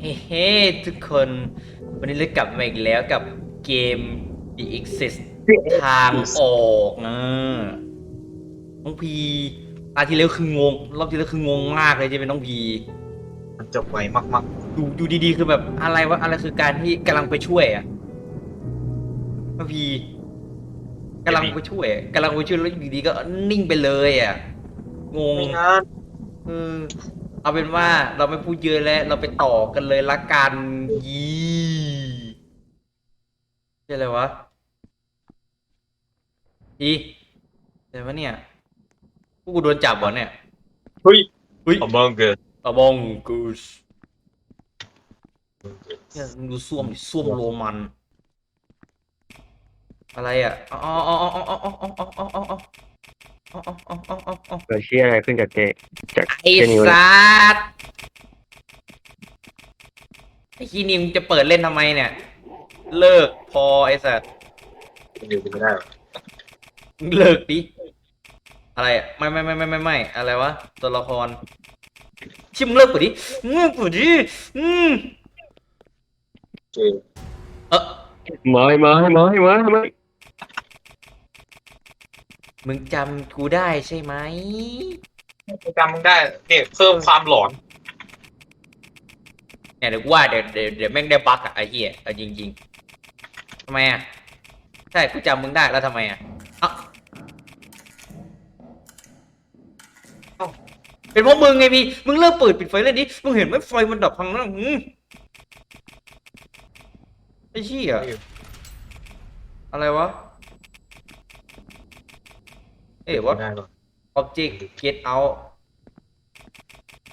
เฮ้เฮ้ทุกคนวันนี้เรากลับมาอีกแล้วกับเกม The Exist ทางออกนะน้องพีตาที่แล้วคืองง รอบที่แล้วคืองงมากเลยจะเป็นน้องพีมันจบไวมากดูดูดีๆ คือแบบอะไรวะอะไรคือการที่กำลังไปช่วยอะน้องพีกำลังไปช่วยอะกำลังไปช่วยแล้วอยู่ดีๆก็นิ่งไปเลยอะงๆงไม่งั้นเออ เอาเป็นว่าเราไม่พูดเยอะแล้ว เราไปต่อกันเลยละกันยีเรียกอะไรวะอีอะไรวะเนี่ยพวกกูโดนจับเหรอเนี่ยเฮ้ยเฮ้ยอมองเกิดอะบองกูสเนี่ยมึงดูส้วมดิส้วมโรมัน อะไรอะอ๋ออ๋ออ๋ออ๋ออ๋ออ๋ออ๋ออ๋อ อ๋ออ๋ออ๋ออ๋ออ๋อเกิดเชี่ยอะไรขึ้นจากเจจากไอ้เจนิวเลยสัตว์ไอ้ขี้นิมงจะเปิดเล่นทำไมเนี่ย เลิกพอไอ้สัตว์อยู่ไม่ได้หรอมึงเลิกดิอะไรอะไม่ไม่ไม่ไม่ไม่ไม่อะไรวะตัวละครชิมงเลิกเปิดดิมึงเลิกเปิดดิอืมเจเออไม่ไม่ไม่ไม่ไม่ มึงจำกูได้ใช่ไหมจำมึงได้เนี่ยเพิ่มความหลอนเนี่ยเดี๋ยวกูว่าเดี๋ยวเดี๋ยวเดี๋ยวแม่งได้บั๊กอะไอ้เหี้ยเอาจริงๆทำไมอะใช่กูจำมึงได้แล้วทำไมอะเอ้าเอ้าเป็นเพราะมึงไงพี่มึงเลิกเปิดปิดไฟเล่นดิมึงเห็นไหมไฟมันดับพังแล้วหืมไอ้เหี้ยอะไรวะ เอ๊ะว่าไม่ได้หรอก object get out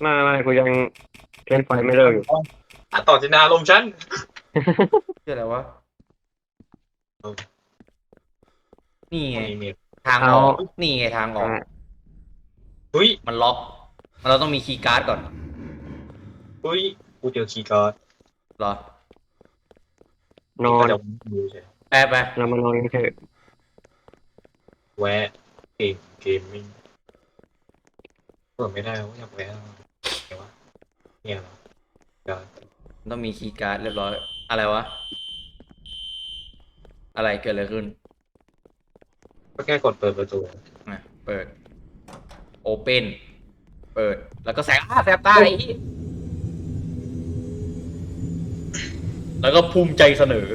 ไม่ไม่กูยังเล่นไฟไม่เลิกอยู่อะต่อจินาลมณ์ฉันชื่ออะไรวะนี่ไง นี่เนี่ยทางออก นี่ไงทางออกอะเฮ้ยมันล็อกเราต้องมีคีย์การ์ดก่อนเฮ้ยกูเจอคีย์การ์ดเหรอ นอนก็จะดูใช่แป๊บไปเรามานอนกันเถอะแวะ เกมเกมมิ่งเปิดไม่ได้ว่าอยากแวะอะไรวะเนี่ยเหรอการ์ดต้องมีคีย์การ์ดเรียบร้อย อะไรวะ อะไรเกิดอะไรขึ้นก็แค่กดเปิดประตูอะเปิด open เปิด แล้วก็แสงอ้าแสบตาไอ้เหี้ยแล้วก็ภูมิใจเสนอ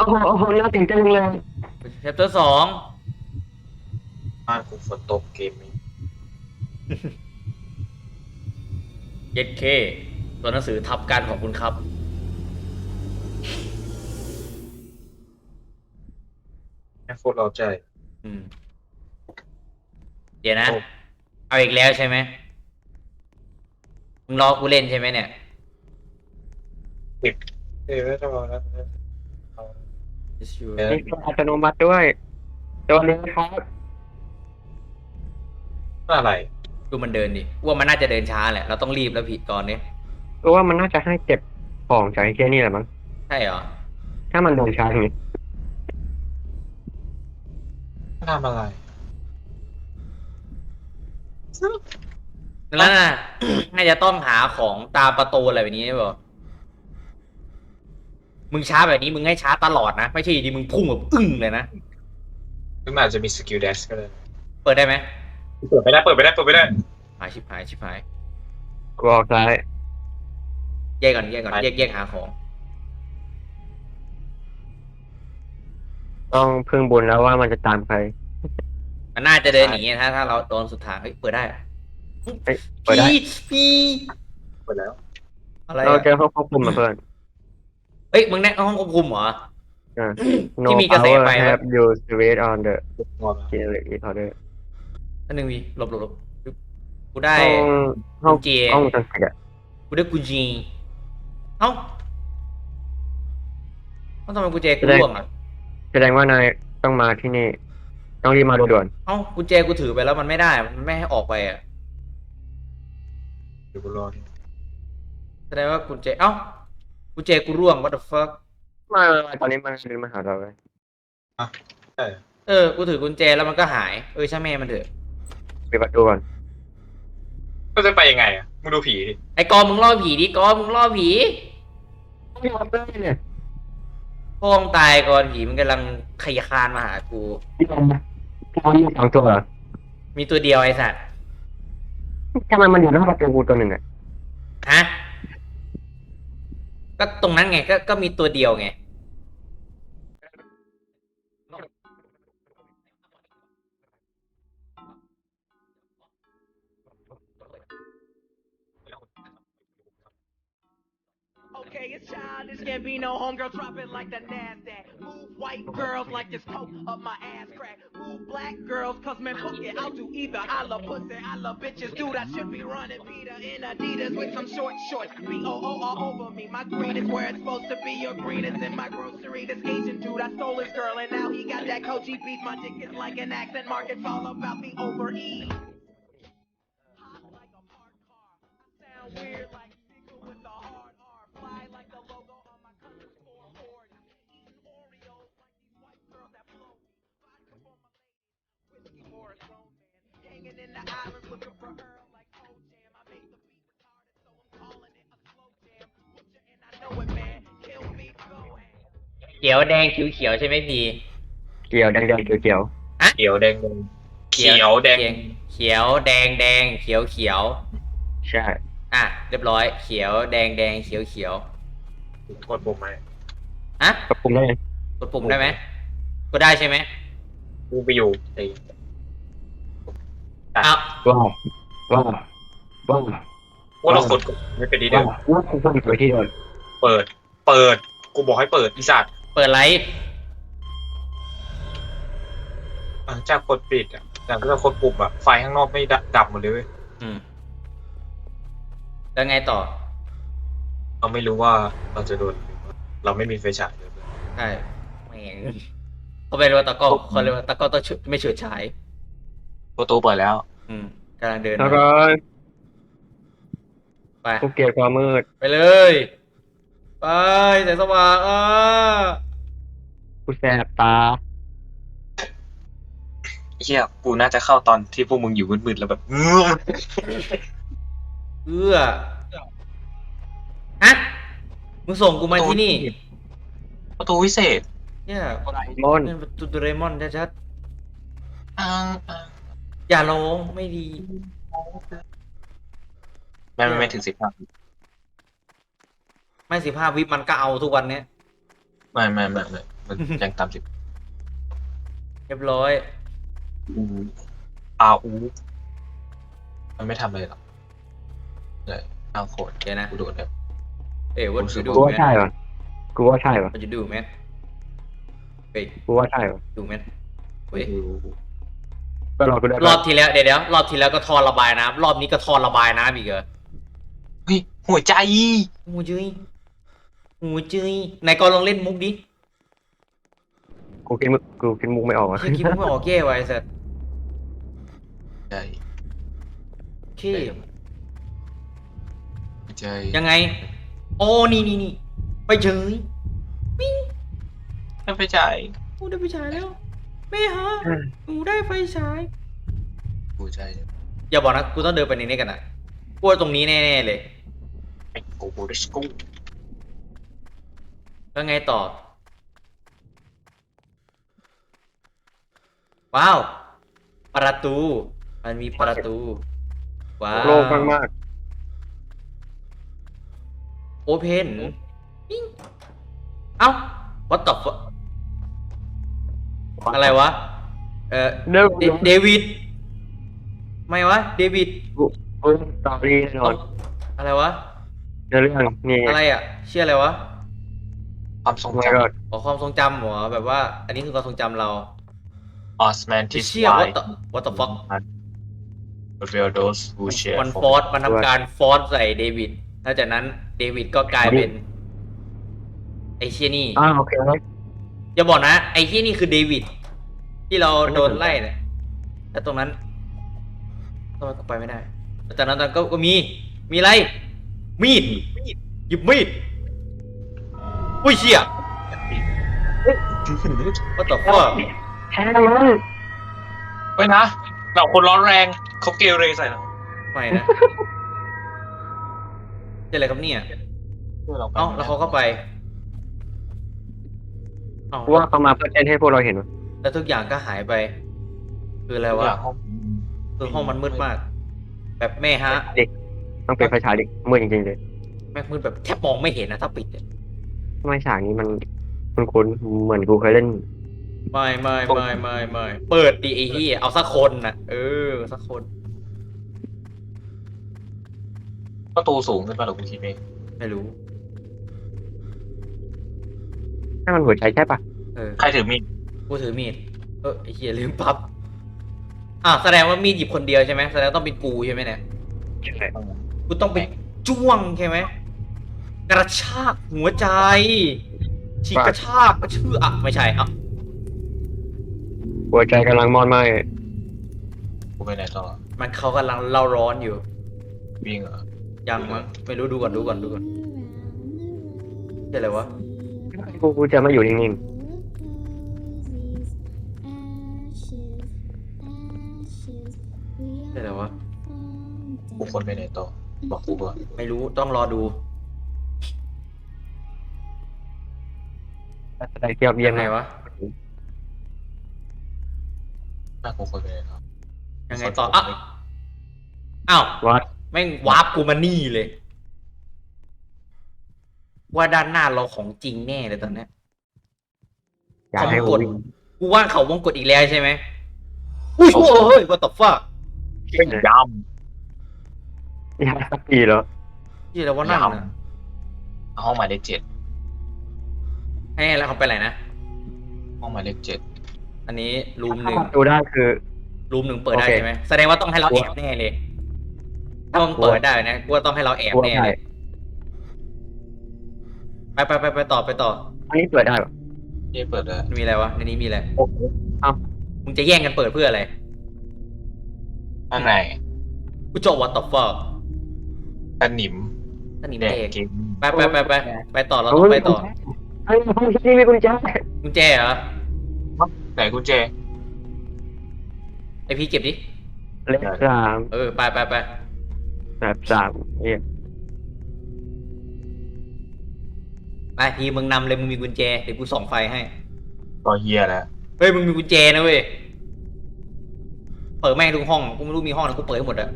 โอ้โหโอ้โหน่าตื่นเต้นจังเลย chapter สองบ้านกูฝนตกเกมมิ่งเย็ดเคตัวหนังสือทับการของคุณครับแค่โคตรเราใจ อืม เดี๋ยวนะ โอ้ เอาอีกแล้วใช่ไหมมึงรอกูเล่นใช่ไหมเนี่ย เอ้ยไม่ต้องรอแล้วเอา Yes, you เออมีตัวอัตโนมัติด้วยตัวนี้ครับ อะไรดูมันเดินดิว่ามันน่าจะเดินช้าแหละ เราต้องรีบแล้วผิดตอนนี้กูว่ามันน่าจะให้เก็บของจากไอ้เชี่ยนี่แหละมั้ง ใช่เหรอ ถ้ามันเดินช้าอย่างนี้ทำอะไรแล้วน่ะ น่าจะต้องหาของตามประตูอะไรแบบนี้ใช่ป่ะ มึงช้าแบบนี้มึงให้ช้าตลอดนะ ไม่ใช่อยู่ดีมึงพุ่งแบบอึ้งเลยนะ หรือมันอาจจะมีสกิลเดชก็ได้เปิดได้ไหมเปิดไม่ได้เปิดไม่ได้เปิดไม่ได้ หายชิบหายชิบหาย กูออกซ้ายแยกก่อนแยกก่อนไป แยกแยกหาของ ต้องพึ่งบุญแล้วว่ามันจะตามใคร มันน่าจะเดินหนีถ้าถ้าเราโดนสุดทางเฮ้ยเปิดได้เฮ้ยเปิดได้ พี่พี่เปิดแล้ว อะไรเราอะเจอห้องควบคุมมาเพื่อน เฮ้ยมึงแน่ห้องควบคุมเหรออ่าที่ no มีกระแส power ไฟวะ have you switch on the งอนแล้ว generator order อันหนึ่งวีหลบหลบหลบกูได้ ห้องห้องกุญแจ ห้องจังสิอะกูได้กุญแจเอ้าเอ้าทำไมกุญแจกูร่วงอะแสดงว่านายต้องมาที่นี่ ต้องรีบมาด่วนเอ้ากุญแจกูถือไปแล้วมันไม่ได้มันไม่ให้ออกไปอะเดี๋ยวกูรอนี่แสดงว่ากุญแจเอ้า กุญแจกูร่วง what the fuck ๆมามาตอนนี้มันเดินมาหาเราเลยใช่เออ กูถือกุญแจแล้วมันก็หาย เออช่างแม่มันเถอะปิดประตูก่อนก็จะไปยังไงอะมึงดูผีดิไอ้กอมึงล่อผีดิกอมึงล่อผีไม่ยอมเลยเนี่ยพ่อมึงตายก่อนผีมันกำลังขยคานมาหากูพี่ยอมนะพี่ยอมมีสองตัวเหรอมีตัวเดียวไอ้สัตว์ทำไมมันอยู่นอกประตูตัวหนึ่งอะฮะ ก็ตรงนั้นไงก็ก็มีตัวเดียวไง Can't be no homegirl dropping like the NASDAQ. Move white girls like this coke up my ass crack. Move black girls, cause man, fuck it, I'll do either. I love pussy, I love bitches. Dude, I should be running Peter in Adidas with some short shorts. B O O all over me. My green is where it's supposed to be. Your green is in my grocery. This Asian dude, I stole his girl, and now he got that Koji beef. My dick is like an accent mark. It's all about the overeat. Hot like a parked car. I sound weird like the islands looking for Earl like Toe Jam. I made the beat retarded, so I'm calling it a slow jam. Butcher and I know it, man. Kill me, go ahead. เขียวแดงเขียวเขียวใช่ไหมพี่เกี่ยวแดงๆเกี่ยวเกี่ยวเขียวแดงแดงเขียวแดงเขียวแดงแดงเขียวเขียวใช่อะเรียบร้อยเขียวแดงแดงเขียวเขียวโทษผมไหมอะกระปุกได้ไงกดปุ่มได้ไหมกดได้ใช่ไหมกูไปอยู่ไอ้ อ้าวว้าวว้าวว้าวว่าเราคนไม่เป็นดีเด้ว้าอวว้าวคุณต้องไปที่เดิมเปิด เปิด กูบอกให้เปิดอีสัตว์เปิดไลฟ์อะจากกดปิดอะแต่ถ้าเรากดปุ่มอะไฟข้างนอกไม่ดับหมดเลยเว้ยอืม แล้วไงต่อ เราไม่รู้ว่าเราจะโดนหรือว่าเราไม่มีไฟฉายเลยเว้ยใช่แม่งเขาเป็นว่าตะกร้อเขาเรียกว่าตะกร้อต้องฉุดไม่เฉิดฉายประตูเปิดแล้ว อืมกำลังเดินแล้วก็ไปกูเกลียดความมืดไปเลย ไปแสงสว่างอะกูแสบตาเฮียกูน่าจะเข้าตอนที่พวกมึงอยู่มืดๆแล้วแบบเอื้อฮะมึงส่งกูมาที่นี่ประตูวิเศษเนี่ยมอน เป็นประตูโดเรมอนชัดอ้างอ้างๆ อย่าร้องไม่ดี ไม่ไม่ไม่ถึงสิบห้าไม่สิบห้าวิมันก็เอาทุกวันเนี้ยไม่ไม่ไม่ไม่มันยังตามสิบเรียบร้อยอูอาอูมันไม่ทำอะไรหรอกเลยเอาโคตรเดี๋ยวนะกูโดดแบบเอ้ย what รู้สึ you ก do กูว่า man ใช่ป่ะกูว่าใช่ป่ะ what you do man เฮ้ยกูว่าใช่ป่ะดู man เฮ้ย ก็รอกูได้รอบที่แล้วเดี๋ยวเดี๋ยวรอบที่แล้วก็ท่อระบายน้ำรอบนี้ก็ท่อระบายน้ำอีกเหรอเฮ้ยหัวใจหูจื้ยหูจื้ยไหนก็ลองเล่นมุกดิกูคิดมุกกูคิดมุกไม่ออกอะเชี่ยคิดไม่ออกแก้ไว้สัตว์ใจโอเคใจยังไง โอ้นี่นี่นี่ไปเฉยไม่ไปใจกูได้ไฟฉายแล้ว แม่ฮะหนูได้ไฟฉายหัวใจอย่าบอกนะกูต้องเดินไปในนี้กันนะกูว่าตรงนี้แน่ๆเลย ไอ้กูกูได้กูแล้วไงต่อ ว้าว ประตู มันมีประตู ว้าวโล่งมากโอเพนเอ้า what the fuck ๆ อะไรวะ เออเริ่มเดเดวิด ไม่วะ เดวิดกูกูตอรี่แน่นอนอะไรวะในเรื่องนี่ไงอะไรอะ เชื่ออะไรวะ ความทรงโอ้จ my god ขอความทรงจำเหรอแบบว่า อันนี้คือความทรงจำเราำออสแมนทิสเชี่ยไว what the what the fuck reveal those who share มันฟอสมันทำการฟอสใส่เดวิดหลังจากนั้นเดวิดก็กลายเป็นไอเชี่ยนี่อ้าวโอเคแล้ว อย่าบอกนะไอเชี่ยนี่คือเดวิดที่เราโดนไล่เนี่ยแล้วตรงนั้นตรงนั้นก็ไปไม่ได้แล้วจากนั้นตอนก็ก็มี มีอะไร มีดหยิบมีดอุ้ยเชี่ย what the fuck แทงมันเฮ้ยนะเราคนร้อนแรงเขาเกเรใส่เราไม่นะเจออะไรครับเนี่ยเพื่อเราไปเอ้าแล้วเขาก็ไป เอ้ากูว่าเขามาเพื่อเต้นให้พวกเราเห็นวะแล้วทุกอย่างก็หายไป คืออะไรทุกวะอย่างห้องคือห้องมันมืดมาก แบบแม่ฮะดิต้องเป็นไฟฉายดิมืดจริงๆเลยแม่งมืดแบบแทบมองไม่เห็นนะถ้าปิดเนี่ยทำไมฉากนี้มันคุ้นๆเหมือนกูเคยเล่น ไม่ไม่ไม่ไม่ไม่เปิดดีไอ้เหี้ยเอาสักคนนะเออสักคน ประตูสูงขึ้นมาหรอคุณคิดเองไม่รู้ ให้มันหัวใจใช่ปะเออใครถือมีดกูถือมีดเออไอ้เหี้ยลืมปั๊บอะแสดงว่ามีดหยิบคนเดียวใช่ไหมแสดงว่าต้องเป็นกูใช่ไหมเนี่ยใช่กูต้องไปจ้วงใช่ไหมกระชากหัวใจฉีกกระชากกระชื่ออะไม่ใช่อะหัวใจกำลังมอดไหมกูไปไหนต่อมันเขากำลังเล่าร้อนอยู่ วิ่งเหรอยังมั้งไม่รู้ดูก่อนดูก่อนดูก่อนเรียกอะไรวะ กูกูจะไม่อยู่นิ่งเรียกอะไรวะกูคนไปไหนต่อ บอกกูก่อนไม่รู้ต้องรอดูๆแสดงเทียบเยี่ยมยังไงวะน่ากูคนไปไหนต่อยังไงต่ออะอ้าววัดแม่งวาร์ปกูมานี่เลย ว่าด้านหน้าเราของจริงแน่เลยตอนเนี้ย อยากให้กกูดวิ่งกูว่าเขาวงกดอีกแล้วใช่ไหมอุ้ยโอ้ยว่าตบฟ้าเป็นยอยากสักทีแล้วที่เราว่านั่นนะำห้องหมายเลขเจ็ดให้แล้วเขาไปไหนนะห้องหมายเลขเจ็ดอันนี้รูมหถ้านึ่งประตูได้คือ รูมหนึ่งเปิดได้โอเค ใช่ไหมแสดงว่าต้องให้เราแอบแน่เลย ถ้ามึงเปิดได้นะกูว่าต้องให้เราแอบแน่เลย ไปไปไปไปต่อไปต่อ อันนี้เปิดได้ปะนี่เปิดเลยมีอะไรวะในนี้มีอะไร โอ้โหเอ้ามึงจะแย่งกันเปิดเพื่ออะไร ข้างในกูจะวัดต่อฟ้าตะหนิมนั่นนี่แดเด็กกเกมไปไปไปไปไปต่อเราต้องไปต่อเฮ้ยห้องที่มีกุญแจกุญแจเหรอไหนกุญแจไอพี่เก็บดิเลขสามเออไปไปไปแบบสามเอ้ย ไปพี่มึงนำเลยมึงมีกุญแจเดี๋ยวกูส่องไฟให้ก็เฮียแล้วเฮ้ยมึงมีกุญแจนะเว้ยเปิดแม่งทุกห้องกูไม่รู้มีห้องไหนกูเปิดให้หมดอะ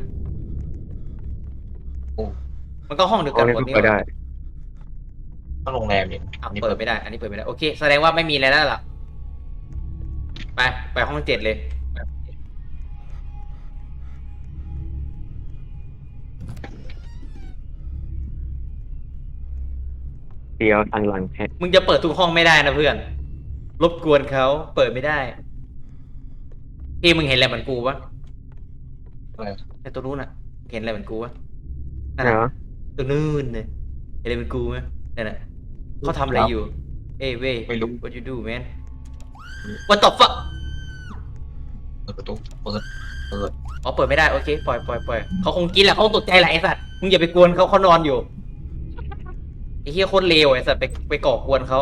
โอ้ มันก็ห้องเดียวห้กัอนงนี้หมดกูนี่เปิดได้ ก็โรงแรมเนี่ยอะนี่เปิดไม่ได้ อันนี้เปิดไม่ได้โอเคแสดงว่าไม่มีอะไรแล้วล่ะไปไปห้องเจ็ดเลย เดียวทางหลังแฮะมึงจะเปิดทุกห้องไม่ได้นะเพื่อน รบกวนเขาเปิดไม่ได้พี่มึงเห็นอะไรเหมือนกูปะอะไรไอตัวนู้นอะเห็นอะไรเหมือนกูปะนั่นเหรน่ะอตัวนู้นเนี่ยเห็นอะไรเหมือนกูไหมนั่นน่ะเขาทำอะไรอยู่ เอ้ยเว้ย ไม่รู้ what you do man what the fuck เปิดประตูเปิดเปิดอ๋อเปิดไม่ได้ โอเค ปล่อยปล่อยปล่อยเขาคงกินแหละเขาคงตกใจแหละไอ้สัตว์ มึงอย่าไปกวนเขาเขานอนอยู่ ไอ้เฮียโคตรเลวไอ้สัตว์ไปไปก่อกวนเขา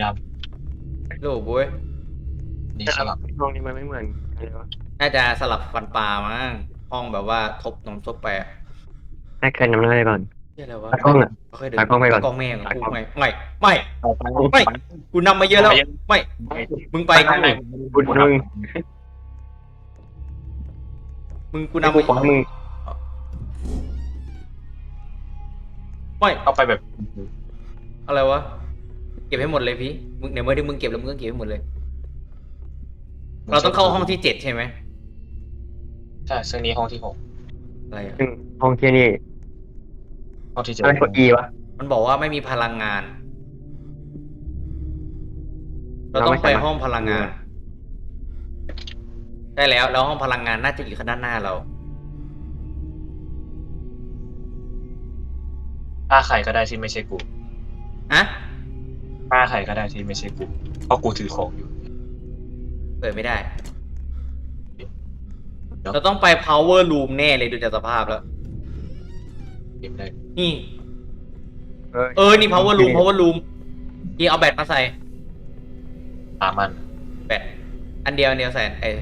ยามโลบเว้ยนี่สลับห้องนี้มันไม่เหมือนอะไรวะน่าจะสลับฟันปลามั้งห้องแบบว่าทบนมทบไปอะให้ใครนำหน้าได้ก่อน เฮียอะไรวะตากล้องอะค่อยๆเดินตากล้องไปก่อน ตากล้องแม่งตากล้กูองไม่ไม่ไม่ไม่ กูนำมาเยอะแล้ว ไม่ มึงไปข้างในบุญมึงมึงกูให้นำกูมาขอมึง ไม่เข้าไปแบบอะไรวะ เก็บให้หมดเลยพี่ มึงเดี๋ยวเมื่อที่มึงเก็บแล้วมึงก็เก็บให้หมดเลย เราต้องเข้าห้องที่เจ็ดใช่ไหมใช่ซึ่งนี้ห้องที่หกอะไรอะซึ่งห้องที่นี่ห้องที่เจ็ดอะไรกด E วะ มันบอกว่าไม่มีพลังงาน เราต้องไปห้องพลังงาน ได้แล้ว แล้วห้องพลังงานน่าจะอยู่ข้างด้านหน้าเรา ฆ่าใครก็ได้ที่ไม่ใช่กูฮะฆ่าใครก็ได้ที่ไม่ใช่กูเพราะกูถือของอยู่ เปิดไม่ได้เดี๋ยวเราต้องไป power room แน่เลยดูจากสภาพแล้ว เก็บได้นี่ เออเออนี่ power room power room พี่เอาแบตมาใส่ สามอันแบต อันเดียวอันเดียวใส่เอ้ย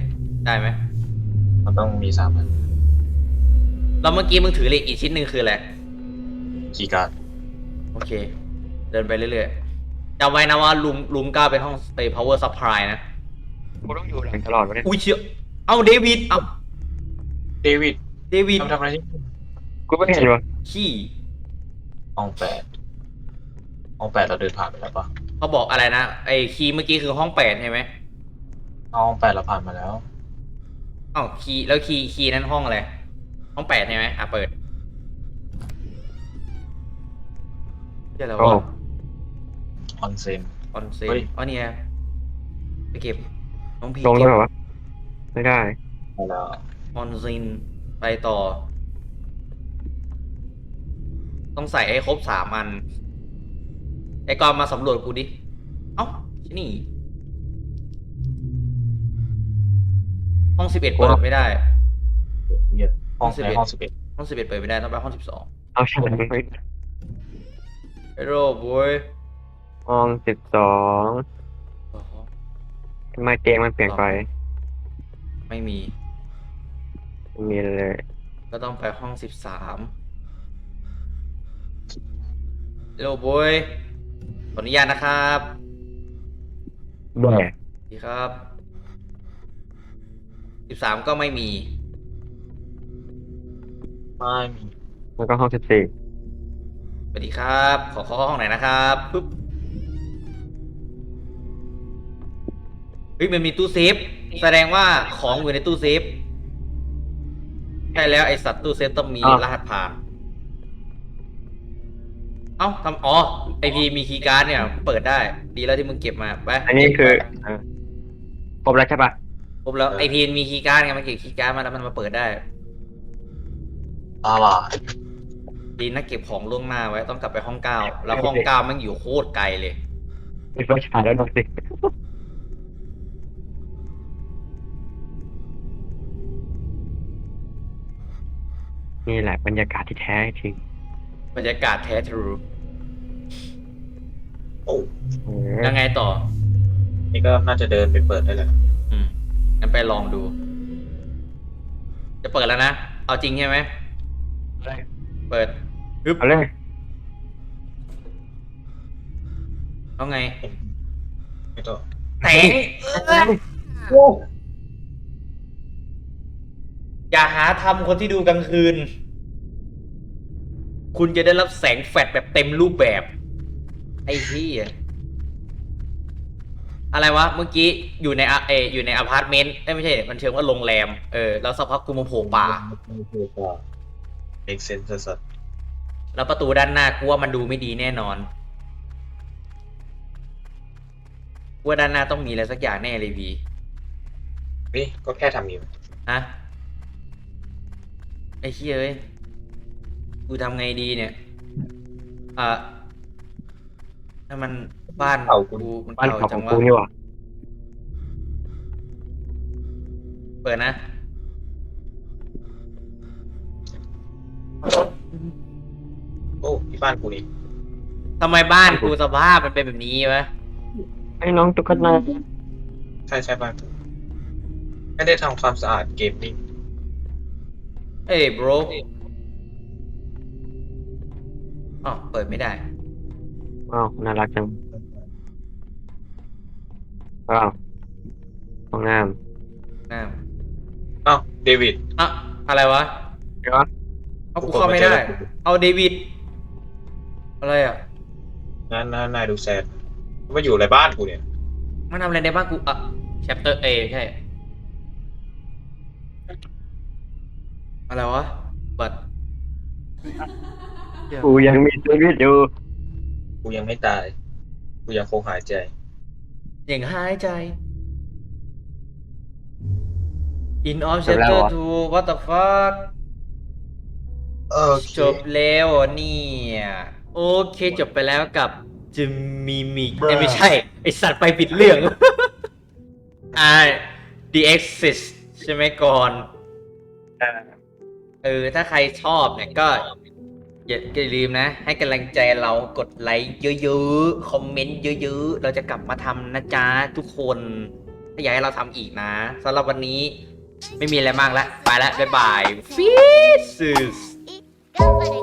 ได้ไหม มันต้องมีสามอัน แล้วเมื่อกี้มึงถือเหล็กอีกชิ้นหนึ่งคืออะไร คีย์การ์ดโอเค เดินไปเรื่อยๆจำไว้นะว่าลุมลุมเก้าเป็นห้องไอ้ power supply นะ กูต้องอยู่แหล่งตลอดวะเนี่ยอุ้ยเชี่ยเอาเดวิดเอาเดวิดเดวิดทำทำอะไรที่กูไม่เห็นวะขี้ห้องแปดห้องแปดเราเดินผ่านไปแล้วปะเขาบอกอะไรนะไอ้คีย์เมื่อกี้คือห้องแปดใช่ไหมห้องแปดเราผ่านมาแล้วอ้าวคีย์แล้วคีย์คีย์นั้นห้องอะไรห้องแปดใช่ไหมอะเปิด เดี๋ยวแล้วโอ้วะออนเซน ออนเซเฮ้นยอ๋อเนี่ยไปเก็บน้องพีลงเก็ได้บเหรอวะไม่ได้ไปแล้วออนซินไปต่อ ต้องใส่ให้ครบสามอัน ไอ้กอนมาสำรวจกูดิ เอ้าที่นี่ ห้องสิบเอ็ดเปิดไม่ได้เหี้ยห้องสิบในเอ็ดห้องสิบเอ็ดห้องสิบเอ็ดเปิดไม่ได้ต้องไปห้องสิบสองเอาฉันไม่ไอ้ โรบเว้ยห้องสิบสองทำไมเตียงมันเปลี่ยนไป ไม่มี ไม่มีเลย ก็ต้องไปห้องสิบสามโรบเว้ยขออนุญาตนะครับแย่ดีครับสิบสามก็ไม่มี ไม่มี แล้วก็ห้องสิบสี่ สวัสดีครับ ขอเข้าห้องไหนอยนะครับปึ๊บเฮ้ยมันมีตู้เซฟ แสดงว่าของอยู่ในตู้เซฟใช่แล้วไอสัตว์ตู้เซฟต้องมีรหัสผ่าน เอ้าทำอ๋อไอพีมีคีย์การ์ดเนี่ย เปิดได้ ดีแล้วที่มึงเก็บมาไปอันนี้คือเออครบแล้วใช่ปะครบแล้วไอพีมีคีย์การ์ดไงมันเก็บคีย์การ์ดมาแล้วมันมาเปิดได้อะไร ดีนะเก็บของล่วงหน้าไว้ต้องกลับไปห้องเก้าแล้วห้องเก้ามันอยู่โคตรไกลเลยมีไฟฉายแล้วดูสินี่แหละบรรยากาศที่แท้จริง บรรยากาศแท้ทรูโอ้เออยังไงต่อ นี่ก็น่าจะเดินไปเปิดได้แล้วอืมงั้นไปลองดู จะเปิดแล้วนะ เอาจริงใช่ไหม เปิดฮึบเอาเลยเอาไงไม่ต้องแตงอย่าหาทำคนที่ดูกลางคืน คุณจะได้รับแสงแฟลชแบบเต็มรูปแบบ ไอ้ที่อะไรวะ เมื่อกี้อยู่ในอะเอออยู่ในอพาร์ตเมนต์เอ้ยไม่ใช่ มันเชิงว่าโรงแรม เออ แล้วสักพักกูมาโผล่ป่า เอ็กเซนส์สัสแล้วประตูด้านหน้ากูว่ามันดูไม่ดีแน่นอนกูว่าด้านหน้าต้องมีอะไรสักอย่างแน่เลยพีนี่ก็แค่ทำอยู่ ฮะไอ้เชี่ยเอ้ยกูทำไงดีเนี่ยอะถ้ามันบ้านกู มันบ้านเก่าเขาขจัองงวะกูนี่หว่าเปิดนะ โอ้ที่บ้านกูนี่ทำไมบ้านกูสภาพมันเป็นแบบนี้วะไอ้น้องตุ๊กตาใช่ใช่บ้านกูไม่ได้ทำความสะอาดเกมมิ่งเอ้ย bro อ๋อเปิดไม่ได้ว้าวน่ารักจังว้าวห้องน้น้าเอ้าเดวิดอะอะไรวะำเดี๋ยวะ เอากูเข้าไม่ได้ เอาเดวิด อะไรอะนั่นนั่นนายดูแซดมาอยู่อะไรบ้านกูเนี่ย มันทำอะไรในบ้านกูอะ chapter A ใช่ อะไรวะ บัตรกูยังมีชีวิตอยู่ กูยังไม่ตาย กูยังคงหายใจอย่างหายใจ in of จบแล้ว chapter เหรอ2 what the fuck เออจบแล้วเหรอเนี่ยโอเคจบไปแล้วกับจิมมีมิกไม่ใช่ ไอสัตว์ไปปิดเรื่อง อ่า The Exist ใช่ไหมก่อน เออ ถ้าใครชอบเนี่ยก็ อย่าอย่าลืมนะ ให้กำลังใจเรากดไลค์เยอะๆ คอมเมนต์เยอะๆ เราจะกลับมาทำนะจ๊ะ ทุกคน ถ้าอยากให้เราทำอีกนะสำหรับวันนี้ ไม่มีอะไรมากแล้ว ไปแล้ว บ๊ายบายฟิส разговаривать.